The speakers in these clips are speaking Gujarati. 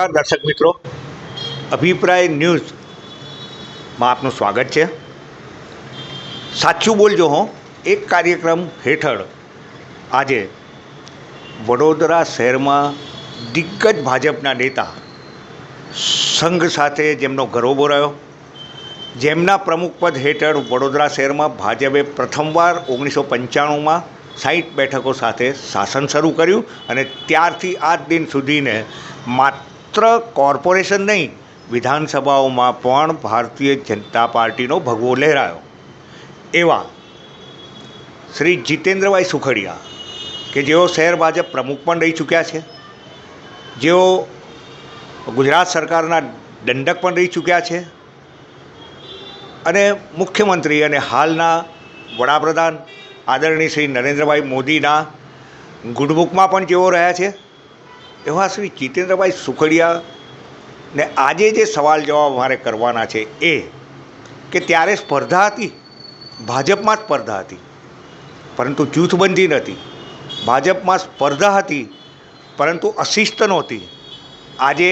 નમસ્કાર, દર્શક મિત્રો. અભિપ્રાય ન્યૂઝમાં આપનું સ્વાગત છે. સાચું બોલજો હો, એક કાર્યક્રમ હેઠળ આજે વડોદરા શહેરમાં દિગ્ગજ ભાજપના નેતા સંઘ સાથે જેમનો ગરોબો રહ્યો, જેમના પ્રમુખપદ હેઠળ વડોદરા શહેરમાં ભાજપે પ્રથમવાર ઓગણીસો પંચાણુંમાં સાઠ બેઠકો સાથે શાસન શરૂ કર્યું અને ત્યારથી આજ દિન સુધીને માત્ર કોર્પોરેશન નહીં, વિધાનસભાઓમાં પણ ભારતીય જનતા પાર્ટીનો ભગવો લહેરાયો. એવા શ્રી જીતેન્દ્રભાઈ સુખડિયા કે જેઓ શહેર ભાજપ પ્રમુખ પણ રહી ચૂક્યા છે, જેઓ ગુજરાત સરકારના દંડક પણ રહી ચૂક્યા છે, અને મુખ્યમંત્રી અને હાલના વડાપ્રધાન આદરણીય શ્રી નરેન્દ્રભાઈ મોદીના ગુડબુકમાં પણ જેઓ રહ્યા છે એવા શ્રી જીતેન્દ્રભાઈ સુખડિયા ને આજે જે સવાલ જવાબ મારે કરવાના છે એ કે ત્યારે સ્પર્ધા હતી, ભાજપમાં સ્પર્ધા હતી, પરંતુ જૂથબંધી નથી ભાજપમાં સ્પર્ધા હતી, પરંતુ અશિસ્ત નહોતી. આજે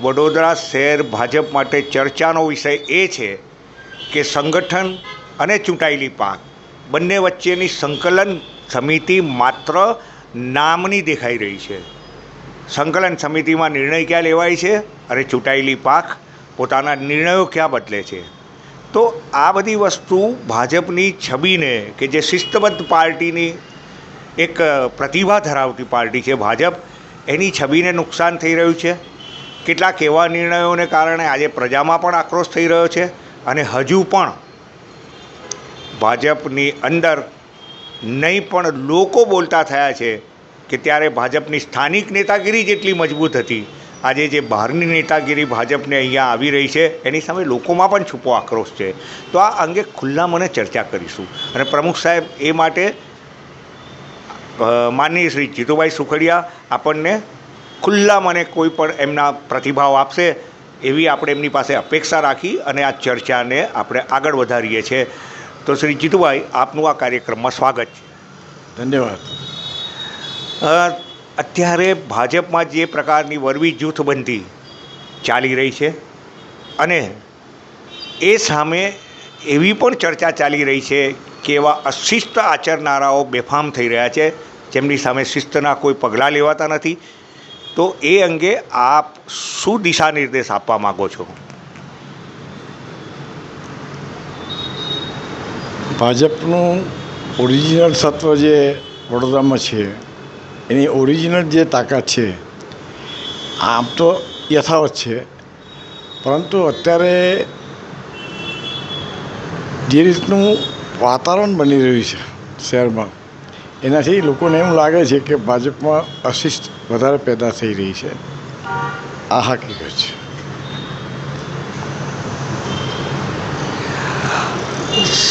વડોદરા શહેર ભાજપ માટે ચર્ચાનો વિષય એ છે કે સંગઠન અને ચૂંટાયેલી પાંખ બંને વચ્ચેની સંકલન સમિતિ માત્ર નામની દેખાઈ રહી છે. સંકલન સમિતિમાં નિર્ણય ક્યાં લેવાય છે અને ચૂંટાયેલી પાક પોતાના નિર્ણયો ક્યાં બદલે છે? તો આ બધી વસ્તુ ભાજપની છબીને કે જે શિસ્તબદ્ધ પાર્ટીની એક પ્રતિભા ધરાવતી પાર્ટી છે ભાજપ, એની છબીને નુકસાન થઈ રહ્યું છે. કેટલાક એવા નિર્ણયોને કારણે આજે પ્રજામાં પણ આક્રોશ થઈ રહ્યો છે અને હજુ પણ ભાજપની અંદર નહીં પણ લોકો બોલતા થયા છે કે ત્યારે ભાજપની સ્થાનિક નેતાગીરી જેટલી મજબૂત હતી. આજે જે બહારની નેતાગીરી ભાજપને અહીંયા આવી રહી છે, એની સામે લોકોમાં પણ છૂપો આક્રોશ છે. તો આ અંગે ખુલ્લા મને ચર્ચા કરીશું. અને પ્રમુખ સાહેબ, એ માટે માનનીય શ્રી જીતુભાઈ સુખડિયા આપણને ખુલ્લા મને કોઈ પણ એમના પ્રતિભાવ આપશે, એવી આપણે એમની પાસે અપેક્ષા રાખી અને આ ચર્ચાને આપણે આગળ વધારીએ છીએ. તો શ્રી જીતુભાઈ, આપનું આ કાર્યક્રમમાં સ્વાગત છે. ધન્યવાદ. અત્યારે ભાજપમાં જે પ્રકારની વરવી જૂથબંધી ચાલી રહી છે અને એ સામે એવી પણ ચર્ચા ચાલી રહી છે કે એવા અશિસ્ત આચરનારાઓ બેફામ થઈ રહ્યા છે, જેમની સામે શિસ્તના કોઈ પગલાં લેવાતા નથી. તો એ અંગે આપ શું દિશા નિર્દેશ આપવા માગો છો? ભાજપનું ઓરિજિનલ સત્વ જે વડોદરામાં છે એની ઓરિજિનલ જે તાકાત છે, આમ તો યથાવત છે. પરંતુ અત્યારે જે રીતનું વાતાવરણ બની રહ્યું છે શહેરમાં, એનાથી લોકોને એમ લાગે છે કે ભાજપમાં અશિસ્ત વધારે પેદા થઈ રહી છે. આ હકીકત છે.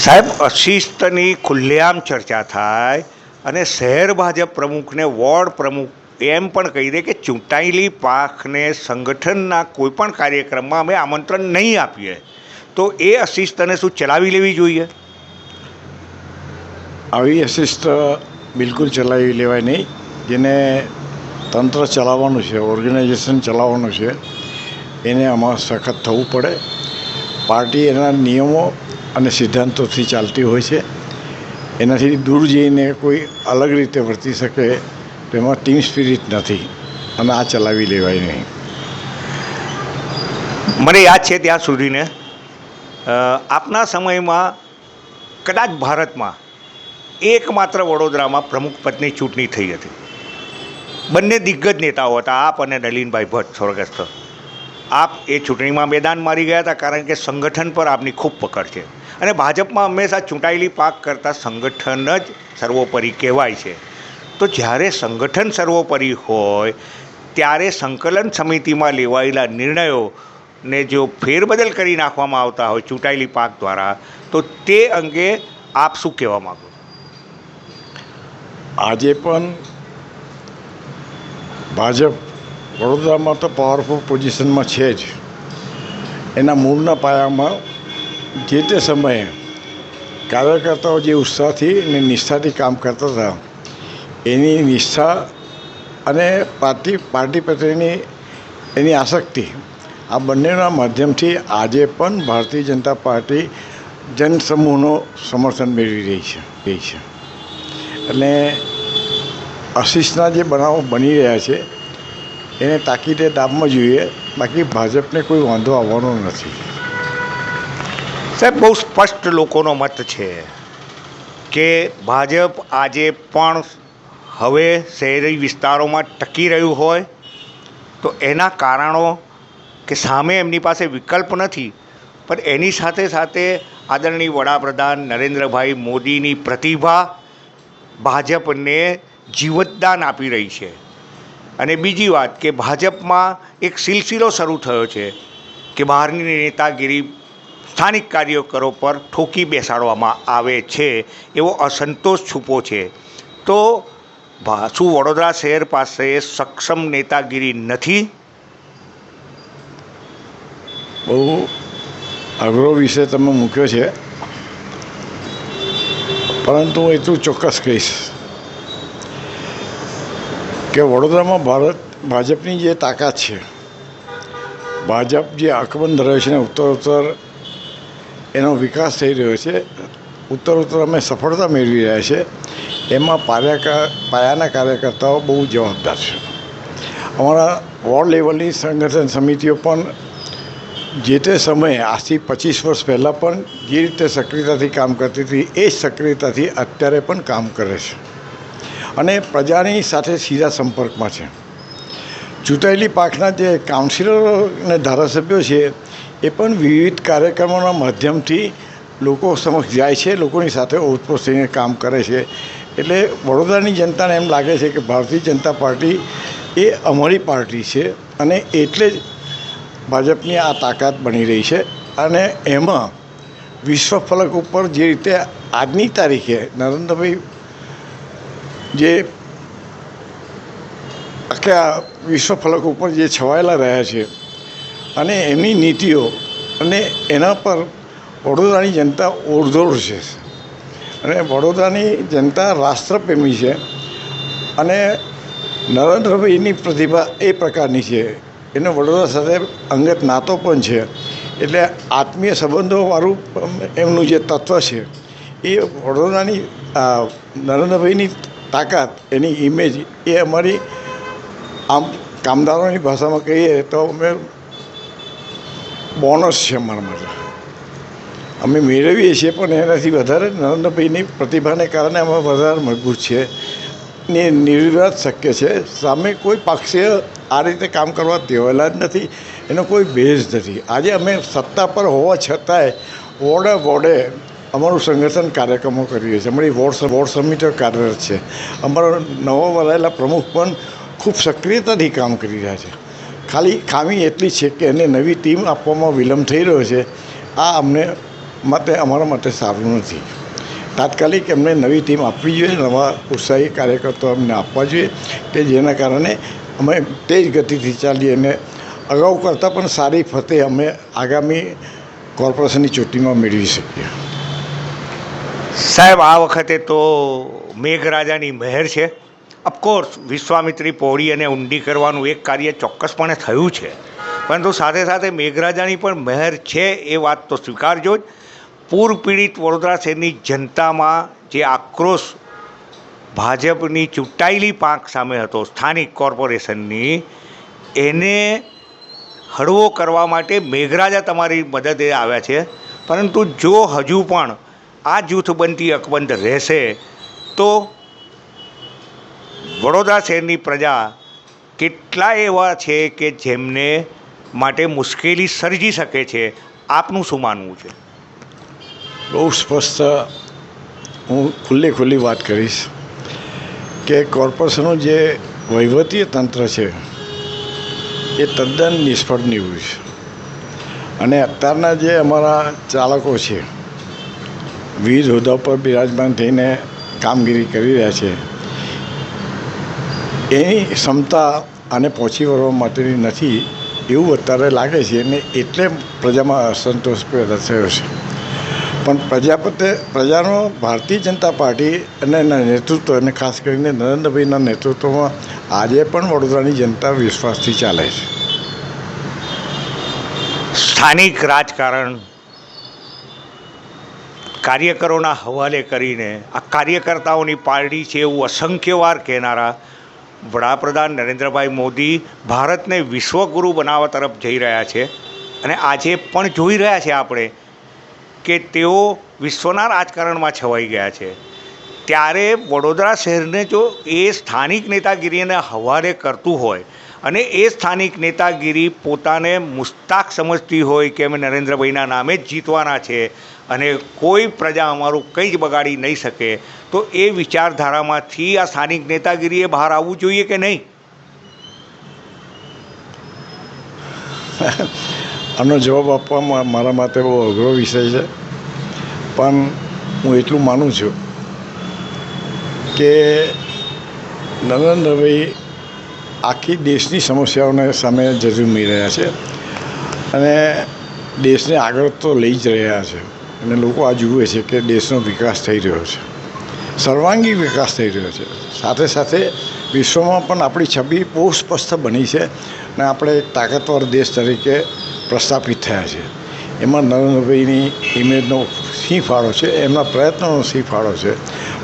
સાહેબ, અશિસ્તની ખુલ્લેઆમ ચર્ચા થાય અને શહેર ભાજપ પ્રમુખને વોર્ડ પ્રમુખ એમ પણ કહી દે કે ચૂંટાયેલી પાંખને સંગઠનના કોઈપણ કાર્યક્રમમાં અમે આમંત્રણ નહીં આપીએ. તો એ અશિસ્તને શું ચલાવી લેવી જોઈએ? આવી અશિસ્ત બિલકુલ ચલાવી લેવાય નહીં. જેને તંત્ર ચલાવવાનું છે, ઓર્ગેનાઇઝેશન ચલાવવાનું છે, એને આમાં સખત થવું પડે. પાર્ટી એના નિયમો અને સિદ્ધાંતોથી ચાલતી હોય છે. એનાથી દૂર જઈને કોઈ અલગ રીતે વર્તી શકે તેમાં ટીમ સ્પિરિટ નથી અને આ ચલાવી લેવાય નહીં. મને યાદ છે ત્યાં સુધીને આપના સમયમાં કદાચ ભારતમાં એકમાત્ર વડોદરામાં પ્રમુખ પદની ચૂંટણી થઈ હતી. બંને દિગ્ગજ નેતાઓ હતા, આપ અને નલિનભાઈ ભટ્ટ સ્વર્ગસ્થ. આપ એ ચૂંટણીમાં મેદાન મારી ગયા હતા, કારણ કે સંગઠન પર આપની ખૂબ પકડ છે. અને ભાજપમાં હંમેશા ચૂંટાયેલી પાક કરતાં સંગઠન જ સર્વોપરી કહેવાય છે. તો જ્યારે સંગઠન સર્વોપરી હોય, ત્યારે સંકલન સમિતિમાં લેવાયેલા નિર્ણયો ને જો ફેરબદલ કરી નાખવામાં આવતા હોય ચૂંટાયેલી પાક દ્વારા, તો તે અંગે આપ શું કહેવા માગો? આજે પણ ભાજપ વડોદરામાં તો પાવરફુલ પોઝિશનમાં છે જ. એના મૂળના પાયામાં જે તે સમયે કાર્યકર્તાઓ જે ઉત્સાહથી અને નિષ્ઠાથી કામ કરતા હતા, એની નિષ્ઠા અને પાર્ટી પાર્ટી પ્રત્યેની એની આસક્તિ આ બંનેના માધ્યમથી આજે પણ ભારતીય જનતા પાર્ટી જનસમૂહનો સમર્થન મેળવી રહી છે રહી છે. એટલે આશીષના જે બનાવો બની રહ્યા છે, એને તાકીદે દાબમાં જોઈએ, બાકી ભાજપને કોઈ વાંધો આવવાનો નથી. સાહેબ, બહુ સ્પષ્ટ લોકોનો મત છે કે ભાજપ આજે પણ હવે શહેરી વિસ્તારોમાં ટકી રહ્યું હોય તો એના કારણો કે સામે એમની પાસે વિકલ્પ નથી, પણ એની સાથે સાથે આદરણીય વડાપ્રધાન નરેન્દ્રભાઈ મોદીની પ્રતિભા ભાજપને જીવતદાન આપી રહી છે. અને બીજી વાત કે ભાજપમાં એક સિલસિલો શરૂ થયો છે કે બહારની નેતાગીરી સ્થાનિક કાર્યકરો પર ઠોકી બેસાડવામાં આવે છે, એવો અસંતોષ છૂપો છે. તો શું વડોદરા શહેર પાસે સક્ષમ નેતાગીરી નથી? બહુ અઘરો વિષય તમે મૂક્યો છે. પરંતુ હું એટલું ચોક્કસ કહીશ કે વડોદરામાં ભારત, ભાજપની જે તાકાત છે, ભાજપ જે અકબંધ રહ્યો છે ને ઉત્તરોત્તર એનો વિકાસ થઈ રહ્યો છે. ઉત્તર ઉત્તર અમે સફળતા મેળવી રહ્યા છે. એમાં પાયા પાયાના કાર્યકર્તાઓ બહુ જવાબદાર છે. અમારા વોર્ડ લેવલની સંગઠન સમિતિઓ પણ જે તે સમયે આજથી પચીસ વર્ષ પહેલાં પણ જે રીતે સક્રિયતાથી કામ કરતી હતી, એ જ સક્રિયતાથી અત્યારે પણ કામ કરે છે. અને પ્રજાની સાથે સીધા સંપર્કમાં છે. ચૂંટાયેલી પાકના જે કાઉન્સિલરો અને ધારાસભ્યો છે એ પણ વિવિધ કાર્યક્રમોના માધ્યમથી લોકો સમક્ષ જાય છે, લોકોની સાથે ઓતપ્રોત થઈને કામ કરે છે. એટલે વડોદરાની જનતાને એમ લાગે છે કે ભારતીય જનતા પાર્ટી એ અમારી પાર્ટી છે અને એટલે જ ભાજપની આ તાકાત બની રહી છે અને એમાં વિશ્વ ફલક ઉપર જે રીતે આજની તારીખે નરેન્દ્રભાઈ જે આખા વિશ્વ ફલક ઉપર જે છવાયેલા રહ્યા છે અને એમની નીતિઓ અને એના પર વડોદરાની જનતા ઓળદોળ છે. અને વડોદરાની જનતા રાષ્ટ્રપ્રેમી છે અને નરેન્દ્રભાઈની પ્રતિભા એ પ્રકારની છે. એને વડોદરા સાથે અંગત નાતો પણ છે. એટલે આત્મીય સંબંધોવાળું એમનું જે તત્વ છે એ વડોદરાની નરેન્દ્રભાઈની તાકાત, એની ઇમેજ એ અમારી આમ કામદારોની ભાષામાં કહીએ તો અમે બોનસ છે અમારા માટે. અમે મેળવીએ છીએ, પણ એનાથી વધારે નરેન્દ્રભાઈની પ્રતિભાને કારણે અમે વધારે મજબૂત છે ને નિર્વિવાદ શક્ય છે. સામે કોઈ પક્ષે આ રીતે કામ કરવા દેવાયેલા જ નથી. એનો કોઈ બેઝ નથી. આજે અમે સત્તા પર હોવા છતાંય વોર્ડે વોર્ડે અમારું સંગઠન કાર્યક્રમો કરીએ છીએ. અમારી વોર્ડ વોર્ડ સમિતિઓ કાર્યરત છે. અમારો નવા વરાયેલા પ્રમુખ પણ ખૂબ સક્રિયતાથી કામ કરી રહ્યા છે. ખાલી ખામી એટલી છે કે એને નવી ટીમ આપવામાં વિલંબ થઈ રહ્યો છે. આ અમને માટે, અમારા માટે સારું નથી. તાત્કાલિક એમને નવી ટીમ આપવી જોઈએ નવા ઉત્સાહી કાર્યકર્તાઓ અમને આપવા જોઈએ. કે જેના કારણે અમે તેજ ગતિથી ચાલીએ અને અગાઉ કરતાં પણ સારી ફતે અમે આગામી કોર્પોરેશનની ચૂંટણીમાં મેળવી શકીએ. સાહેબ, આ વખતે તો મેઘરાજાની મહેર છે. અફકોર્સ વિશ્વામિત્રી પહોળી અને ઊંડી કરવાનું એક કાર્ય ચોક્કસપણે થયું છે. પરંતુ સાથે સાથે મેઘરાજાની પણ મહેર છે એ વાત તો સ્વીકારજો જ. પૂર પીડિત વડોદરા શહેરની જનતામાં જે આક્રોશ ભાજપની ચૂંટાયેલી પાંખ સામે હતો, સ્થાનિક કોર્પોરેશનની, એને હળવો કરવા માટે મેઘરાજા તમારી મદદે આવ્યા છે. પરંતુ જો હજુ પણ આ જૂથબંધી અકબંધ રહેશે, તો વડોદરા શહેરની પ્રજા કેટલા એવા છે કે જેમને માટે મુશ્કેલી સર્જી શકે છે? આપનું શું માનવું છે? બહુ સ્પષ્ટ હું ખુલ્લી ખુલ્લી વાત કરીશ કે કોર્પોરેશનનું જે વહીવટીય તંત્ર છે, એ તદ્દન નિષ્ફળ નીવડ્યું છે. અને અત્યારના જે અમારા ચાલકો છે વીજ હોદ્દા પર બિરાજમાન થઈને કામગીરી કરી રહ્યા છે એની ક્ષમતા આને પહોંચી વળવા માટેની નથી એવું અત્યારે લાગે છે અને એટલે પ્રજામાં અસંતોષ પેદા થયો છે. પણ પ્રજાપતિ, પ્રજાનો ભારતીય જનતા પાર્ટી અને એના નેતૃત્વ અને ખાસ કરીને નરેન્દ્રભાઈના નેતૃત્વમાં આજે પણ વડોદરાની જનતા વિશ્વાસથી ચાલે છે. સ્થાનિક રાજકારણ કાર્યકરોના હવાલે કરીને આ કાર્યકર્તાઓની પાર્ટી છે એવું અસંખ્યવાર કહેનારા વડાપ્રધાન નરેન્દ્રભાઈ મોદી ભારતને વિશ્વગુરુ બનાવવા તરફ જઈ રહ્યા છે અને આજે પણ જોઈ રહ્યા છે આપણે કે તેઓ વિશ્વના રાજકારણમાં છવાઈ ગયા છે. ત્યારે વડોદરા શહેરને જો એ સ્થાનિક નેતાગીરીને હવાલે કરતું હોય અને એ સ્થાનિક નેતાગીરી પોતાને મુસ્તાક સમજતી હોય કે અમે નરેન્દ્રભાઈના નામે જ જીતવાના છે અને કોઈ પ્રજા અમારું કંઈ જ બગાડી નહીં શકે, તો એ વિચારધારામાંથી આ સ્થાનિક નેતાગીરીએ બહાર આવવું જોઈએ કે નહીં? આનો જવાબ આપવામાં મારા માટે બહુ અઘરો વિષય છે. પણ હું એટલું માનું છું કે નરેન્દ્રભાઈ આખી દેશની સમસ્યાઓને સામે ઝઝૂમી રહ્યા છે. અને દેશને આગળ તો લઈ જ રહ્યા છે. અને લોકો આ જુએ છે કે દેશનો વિકાસ થઈ રહ્યો છે. સર્વાંગી વિકાસ થઈ રહ્યો છે. સાથે સાથે વિશ્વમાં પણ આપણી છબી બહુ સ્પષ્ટ બની છે અને આપણે એક તાકાતવર દેશ તરીકે પ્રસ્થાપિત થયા છે. એમાં નરેન્દ્રભાઈની ઇમેજનો સિંહ ફાળો છે, એમના પ્રયત્નોનો સિંહ ફાળો છે.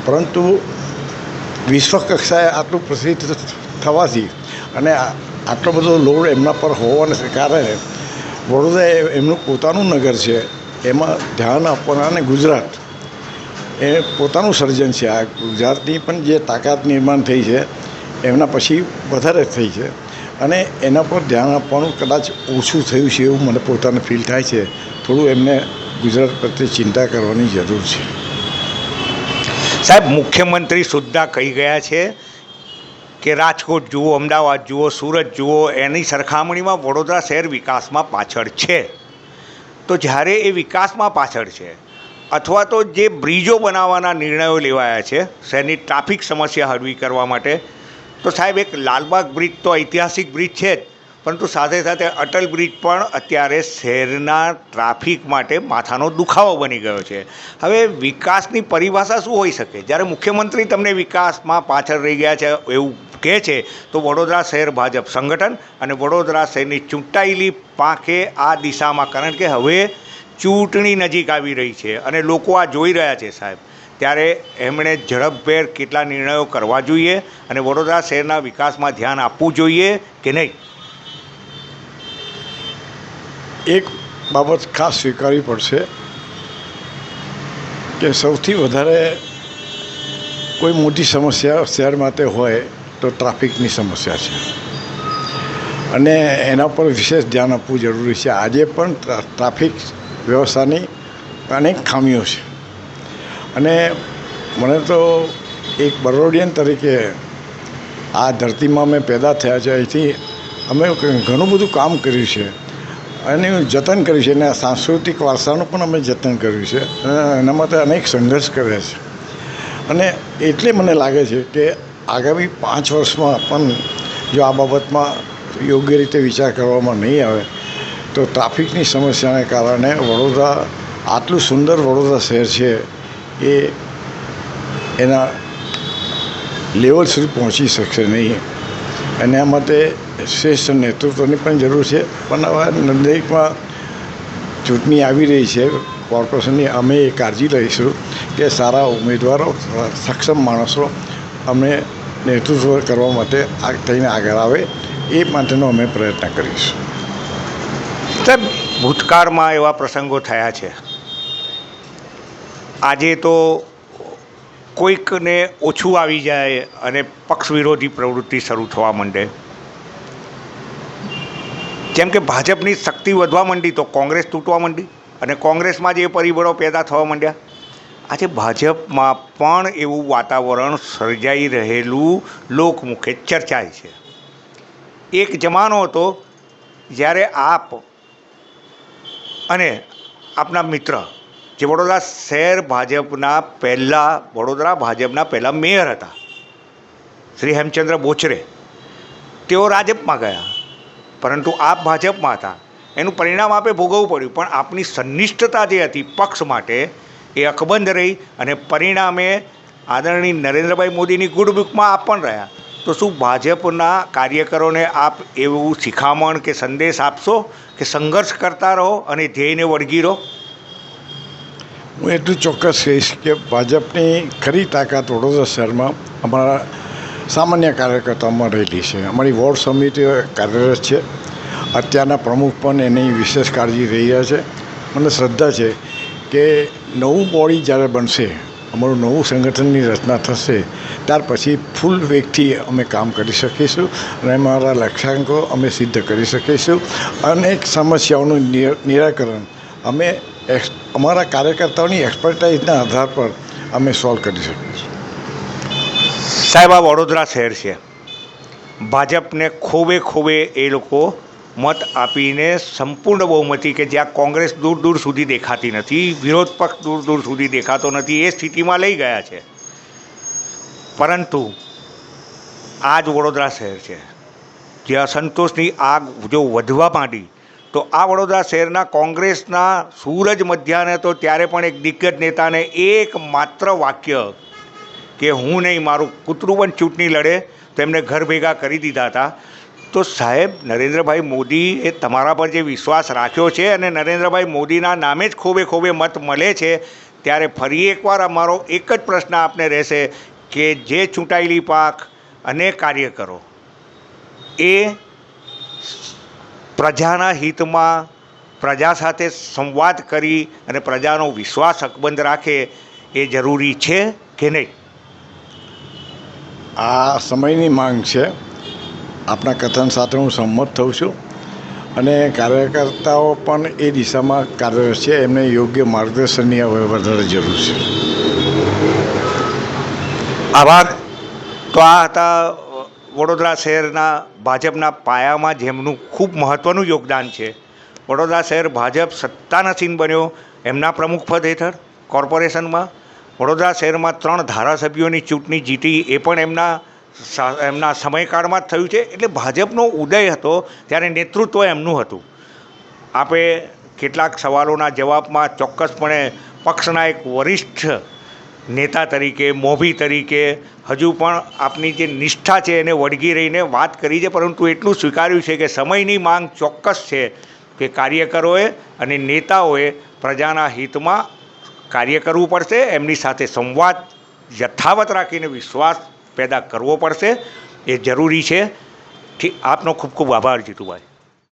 પરંતુ વિશ્વ કક્ષાએ આટલું પ્રસિદ્ધ થવાથી અને આટલો બધો લોડ એમના પર હોવાને કારણે વડોદરા એમનું પોતાનું નગર છે, એમાં ધ્યાન આપવાના અને ગુજરાત એ પોતાનું સર્જન છે. આ ગુજરાતની પણ જે તાકાત નિર્માણ થઈ છે, એમના પછી વધારે થઈ છે. અને એના પર ધ્યાન આપવાનું કદાચ ઓછું થયું છે એવું મને પોતાને ફીલ થાય છે. થોડું એમને ગુજરાત પ્રત્યે ચિંતા કરવાની જરૂર છે. સાહેબ, મુખ્યમંત્રી સુદ્ધા કહી ગયા છે કે રાજકોટ જુઓ, અમદાવાદ જુઓ, સુરત જુઓ, એની સરખામણીમાં વડોદરા શહેર વિકાસમાં પાછળ છે. તો જ્યારે એ વિકાસમાં પાછળ છે, અથવા તો જે બ્રિજો બનાવવાના નિર્ણયો લેવાયા છે, શહેરની ટ્રાફિક સમસ્યા હળવી કરવા માટે, તો સાહેબ એક લાલબાગ બ્રિજ તો ઐતિહાસિક બ્રિજ છે જ. પરંતુ સાથે સાથે અટલ બ્રિજ પણ અત્યારે શહેરના ટ્રાફિક માટે માથાનો દુખાવો બની ગયો છે. હવે વિકાસની પરિભાષા શું હોઈ શકે? જ્યારે મુખ્યમંત્રી તમને વિકાસમાં પાછળ રહી ગયા છે એવું કહે છે, તો વડોદરા શહેર ભાજપ સંગઠન અને વડોદરા શહેરની ચૂંટાયેલી પાંખે આ દિશામાં, કારણ કે હવે ચૂંટણી નજીક આવી રહી છે અને લોકો આ જોઈ રહ્યા છે સાહેબ. ત્યારે એમણે ઝડપભેર કેટલા નિર્ણયો કરવા જોઈએ અને વડોદરા શહેરના વિકાસમાં ધ્યાન આપવું જોઈએ કે નહીં? એક બાબત ખાસ સ્વીકારવી પડશે કે સૌથી વધારે કોઈ મોટી સમસ્યા શહેર માટે હોય તો ટ્રાફિકની સમસ્યા છે. અને એના પર વિશેષ ધ્યાન આપવું જરૂરી છે. આજે પણ ટ્રાફિક વ્યવસ્થાની અનેક ખામીઓ છે. અને મને તો એક બરોડિયન તરીકે આ ધરતીમાં અમે પેદા થયા છે. અહીંથી અમે ઘણું બધું કામ કર્યું છે. અને જતન કર્યું છે. અને સાંસ્કૃતિક વારસાનું પણ અમે જતન કર્યું છે. એના માટે અનેક સંઘર્ષ કર્યા છે. અને એટલે મને લાગે છે કે આગામી પાંચ વર્ષમાં પણ જો આ બાબતમાં યોગ્ય રીતે વિચાર કરવામાં નહીં આવે, તો ટ્રાફિકની સમસ્યાને કારણે વડોદરા, આટલું સુંદર વડોદરા શહેર છે એ એના લેવલ સુધી પહોંચી શકશે નહીં. એના માટે શ્રેષ્ઠ નેતૃત્વની પણ જરૂર છે. પણ હવે નજીકમાં ચૂંટણી આવી રહી છે. કોર્પોરેશનની અમે એ કાળજી લઈશું કે સારા ઉમેદવારો, સક્ષમ માણસો અમે નેતૃત્વ કરવા માટે આ થઈને આગળ આવે. એ માટેનો અમે પ્રયત્ન કરીશું. સાહેબ, ભૂતકાળમાં એવા પ્રસંગો થયા છે. આજે તો કોઈકને ઓછું આવી જાય અને પક્ષ વિરોધી પ્રવૃત્તિ શરૂ થવા માંડે. જેમ કે ભાજપની શક્તિ વધવા માંડી તો કોંગ્રેસ તૂટવા માંડી અને કોંગ્રેસમાં જે પરિબળો પેદા થવા માંડ્યા. આજે ભાજપમાં પણ એવું વાતાવરણ સર્જાઈ રહેલું લોકમુખે ચર્ચાય છે. એક જમાનો હતો જ્યારે આપ અને આપના મિત્ર જે વડોદરા શહેર ભાજપના પહેલાં, વડોદરા ભાજપના પહેલાં મેયર હતા. શ્રી હેમચંદ્ર બોચરે. તેઓ રાજપમાં ગયા. પરંતુ આપ ભાજપમાં હતા. એનું પરિણામ આપે ભોગવવું પડ્યું. પણ આપની સંનિષ્ઠતા જે હતી પક્ષ માટે એ અકબંધ રહી અને પરિણામે આદરણીય નરેન્દ્રભાઈ મોદીની ગુડ બુકમાં આપ પણ રહ્યા. તો શું ભાજપના કાર્યકરોને આપ એવું શિખામણ કે સંદેશ આપશો કે સંઘર્ષ કરતા રહો અને ધ્યેયને વળગી રહો? હું એટલું ચોક્કસ કહીશ કે ભાજપની ખરી તાકાત વડોદરા શહેરમાં અમારા સામાન્ય કાર્યકર્તાઓમાં રહેલી છે. અમારી વોર્ડ સમિતિઓ કાર્યરત છે. અત્યારના પ્રમુખ પણ એની વિશેષ કાળજી રહી રહ્યા છે. મને શ્રદ્ધા છે કે નવું બોડી જ્યારે બનશે, અમારું નવું સંગઠનની રચના થશે, ત્યાર પછી ફૂલ વેગથી અમે કામ કરી શકીશું અને અમારા લક્ષ્યાંકો અમે સિદ્ધ કરી શકીશું. અનેક સમસ્યાઓનું નિર- નિરાકરણ અમે એક્સ અમારા કાર્યકર્તાઓની એક્સપર્ટાઇઝના આધાર પર અમે સોલ્વ કરી શકીએ છીએ. સાહેબ, આ વડોદરા શહેર છે. ભાજપને ખોબે ખોબે એ લોકો મત આપીને સંપૂર્ણ બહુમતી કે જ્યાં કોંગ્રેસ દૂર દૂર સુધી દેખાતી નથી, વિરોધ પક્ષ દૂર દૂર સુધી દેખાતો નથી, એ સ્થિતિમાં લઈ ગયા છે. પરંતુ આ જ વડોદરા શહેર છે. જે અસંતોષની આગ જો વધવા માંડી તો આ વડોદરા શહેરના કોંગ્રેસના સૂરજ મધ્યાને તો ત્યારે પણ એક દિગ્ગજ નેતાને એક માત્ર વાક્ય કે હું નહીં, મારું કૂતરું પણ ચૂંટણી લડે, તો એમને ઘર ભેગા કરી દીધા હતા. તો સાહેબ, નરેન્દ્રભાઈ મોદી એ તમારા પર જે વિશ્વાસ રાખ્યો છે અને નરેન્દ્રભાઈ મોદીના નામે જ ખોબે ખોબે મત મળે છે, ત્યારે ફરી એકવાર અમારો એક જ પ્રશ્ન આપને રહેશે કે જે ચૂંટાયેલી પાક અને કાર્યકરો એ પ્રજાના હિતમાં પ્રજા સાથે સંવાદ કરી અને પ્રજાનો વિશ્વાસ અકબંધ રાખે એ જરૂરી છે કે નહીં? આ સમયની માંગ છે. આપણા કથન સાથે હું સંમત થઉં છું. અને કાર્યકર્તાઓ પણ એ દિશામાં કાર્યરત છે. એમને યોગ્ય માર્ગદર્શનની હવે વધારે જરૂર છે. આભાર. તો આ હતા વડોદરા શહેરના ભાજપના પાયામાં જેમનું ખૂબ મહત્ત્વનું યોગદાન છે. વડોદરા શહેર ભાજપ સત્તાનાસીન બન્યો એમના પ્રમુખ પદ હેઠળ કોર્પોરેશનમાં. વડોદરા શહેરમાં ત્રણ ધારાસભ્યોની ચૂંટણી જીતી એ પણ એમના એમના સમયકાળમાં જ થયું છે. એટલે ભાજપનો ઉદય હતો ત્યારે નેતૃત્વ એમનું હતું. આપે કેટલાક સવાલોના જવાબમાં ચોક્કસપણે પક્ષના એક વરિષ્ઠ નેતા તરીકે, મોભી તરીકે હજુ પણ આપની જે નિષ્ઠા છે એને વળગી રહીને વાત કરી છે, પરંતુ એટલું સ્વીકાર્યું છે કે સમયની માંગ ચોક્કસ છે કે કાર્યકરોએ અને નેતાઓએ પ્રજાના હિતમાં કાર્ય કરવું પડશે, એમની સાથે સંવાદ યથાવત રાખીને વિશ્વાસ પેદા કરવો પડશે. એ જરૂરી છે. આપનો ખૂબ ખૂબ આભાર જીતુભાઈ.